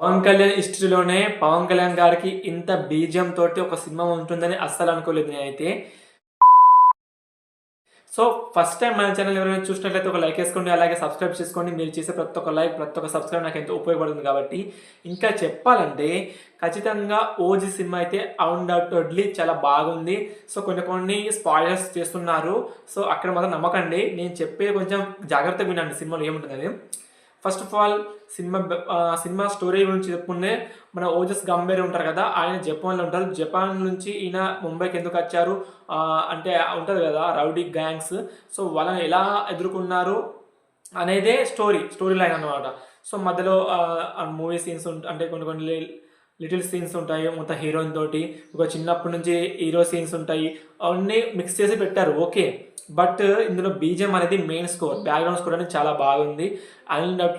పవన్ కళ్యాణ్ హిస్టరీలోనే పవన్ కళ్యాణ్ గారికి ఇంత బీజం తోటి ఒక సినిమా ఉంటుందని అస్సలు అనుకోలేదు నేనైతే. సో ఫస్ట్ టైం మన ఛానల్ ఎవరైనా చూసినట్లయితే ఒక లైక్ వేసుకోండి అలాగే సబ్స్క్రైబ్ చేసుకోండి. మీరు చేసే ప్రతి ఒక్క లైక్ ప్రతి ఒక్క సబ్స్క్రైబ్ నాకు ఎంతో ఉపయోగపడుతుంది కాబట్టి. ఇంకా చెప్పాలంటే ఖచ్చితంగా ఓజీ సినిమా అయితే అన్డౌటెడ్లీ చాలా బాగుంది. సో కొన్ని కొన్ని స్పాయిలర్స్ చేస్తున్నారు. సో అక్కడ మాత్రం నమ్మకండి. నేను చెప్పేది కొంచెం జాగ్రత్తగా వినండి సినిమాలో ఏముంటుంది first of all cinema cinema story గురించి చెప్పుకుంటే మన ఓజస్ గంభీర్ ఉంటారు కదా ఆయన జపాన్లో ఉంటారు. జపాన్ నుంచి ఈయన ముంబైకి ఎందుకు వచ్చారు? అంటే ఉంటుంది కదా రౌడీ గ్యాంగ్స్. సో వాళ్ళని ఎలా ఎదుర్కొన్నారు అనేదే స్టోరీ స్టోరీ లైన్ అన్నమాట. సో మధ్యలో మూవీ సీన్స్ అంటే కొన్ని కొన్ని లిటిల్ సీన్స్ ఉంటాయి మొత్తం హీరోయిన్ తోటి. ఒక చిన్నప్పటి నుంచి హీరో సీన్స్ ఉంటాయి. అవన్నీ మిక్స్ చేసి పెట్టారు ఓకే. బట్ ఇందులో బీజం అనేది మెయిన్ స్కోర్ బ్యాక్గ్రౌండ్ స్కోర్ అనేది చాలా బాగుంది.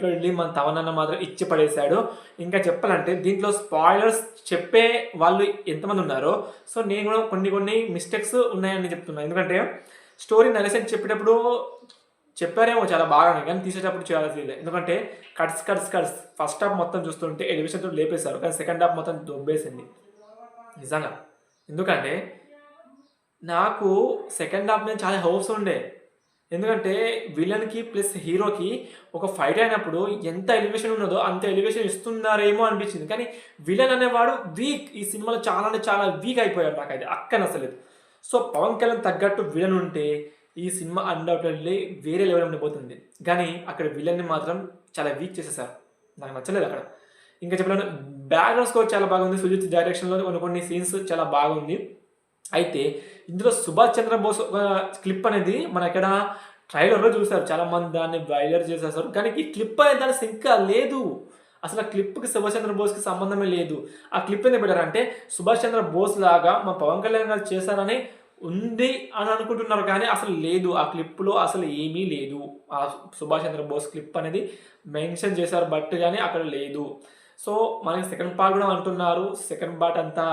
వెళ్ళి మన తవనన్న మాత్రం ఇచ్చి పడేశాడు. ఇంకా చెప్పాలంటే దీంట్లో స్పాయిలర్స్ చెప్పే వాళ్ళు ఎంతమంది ఉన్నారో సో నేను కూడా కొన్ని కొన్ని మిస్టేక్స్ ఉన్నాయని చెప్తున్నాను ఎందుకంటే స్టోరీ నరేషన్ చెప్పేటప్పుడు చెప్పారేమో చాలా బాగా కానీ తీసేటప్పుడు ఫీల్ ఎందుకంటే cuts cuts cuts first half మొత్తం చూస్తుంటే ఎలివేషన్ తోటి లేపేశారు కానీ సెకండ్ హాఫ్ మొత్తం దొబ్బేసింది. నిజంగా. ఎందుకంటే నాకు సెకండ్ హాఫ్ మీద చాలా హోప్స్ ఉండే. ఎందుకంటే విలన్కి ప్లస్ హీరోకి ఒక ఫైట్ అయినప్పుడు ఎంత ఎలివేషన్ ఉన్నదో అంత ఎలివేషన్ ఇస్తున్నారేమో అనిపించింది. కానీ విలన్ అనేవాడు వీక్ ఈ సినిమాలో చాలా అంటే చాలా వీక్ అయిపోయాడు నాకైతే. అక్కడ అసలేదు సో పవన్ కళ్యాణ్ తగ్గట్టు విలన్ ఉంటే ఈ సినిమా అన్డౌటెడ్లీ వేరే లెవెల్ ఉండిపోతుంది కానీ అక్కడ విలన్ని మాత్రం చాలా వీక్ చేసేసారు నాకు నచ్చలేదు అక్కడ. ఇంకా చెప్పాలంటే బ్యాక్గ్రౌండ్ స్కోర్ చాలా బాగుంది. సుజిత్ డైరెక్షన్లో కొన్ని కొన్ని సీన్స్ చాలా బాగుంది. అయితే ఇందులో సుభాష్ చంద్రబోస్ ఒక క్లిప్ అనేది మన ఇక్కడ ట్రైలర్లో చూసారు చాలా మంది దాన్ని బయలుదేరి చేసేసారు. కానీ ఈ క్లిప్ అనేది దాని ఇంకా లేదు. అసలు ఆ క్లిప్కి సుభాష్ చంద్రబోస్కి సంబంధమే లేదు. ఆ క్లిప్ ఎందుకు పెట్టారంటే సుభాష్ చంద్ర బోస్ లాగా మా పవన్ కళ్యాణ్ గారు చేశారని ఉంది అని అనుకుంటున్నారు. కానీ అసలు లేదు. ఆ క్లిప్లో అసలు ఏమీ లేదు. ఆ సుభాష్ చంద్రబోస్ క్లిప్ అనేది మెన్షన్ చేశారు. బట్ కానీ అక్కడ లేదు. సో మనకి సెకండ్ పార్ట్ కూడా అంటున్నారు. సెకండ్ పార్ట్ అంతా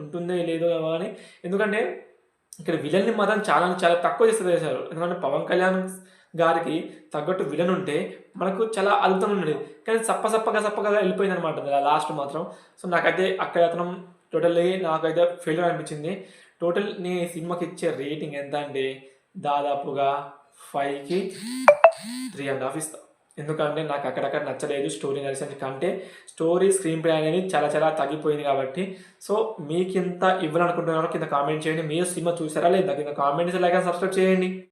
ఉంటుందో లేదో ఏమో అని. ఎందుకంటే ఇక్కడ విలన్ని మాత్రం చాలా చాలా తక్కువ చేస్తే చేశారు. ఎందుకంటే పవన్ కళ్యాణ్ గారికి తగ్గట్టు విలన్ ఉంటే మనకు చాలా అద్భుతం ఉండేది. కానీ సప్ప సప్పగా సప్పగా వెళ్ళిపోయింది అనమాట లాస్ట్ మాత్రం. సో నాకైతే అక్కడ అతను టోటల్లీ నాకైతే ఫెయిల్యూర్ అనిపించింది. టోటల్ నేను ఈ సినిమాకి ఇచ్చే రేటింగ్ ఎంత అంటే దాదాపుగా ఫైవ్కి త్రీ అండ్ హాఫ్ ఇస్తాను ఎందుకంటే నాకు అక్కడక్కడ నచ్చలేదు స్టోరీ నడిచిన కంటే స్టోరీ స్క్రీన్ ప్లే అనేది చాలా చాలా తగ్గిపోయింది కాబట్టి. సో మీకు ఇంత ఇవ్వాలనుకుంటున్నారో కింద కామెంట్ చేయండి. మీరు సినిమా చూసారా లేదా? కింద కామెంట్స్ లైక్ సబ్స్క్రైబ్ చేయండి.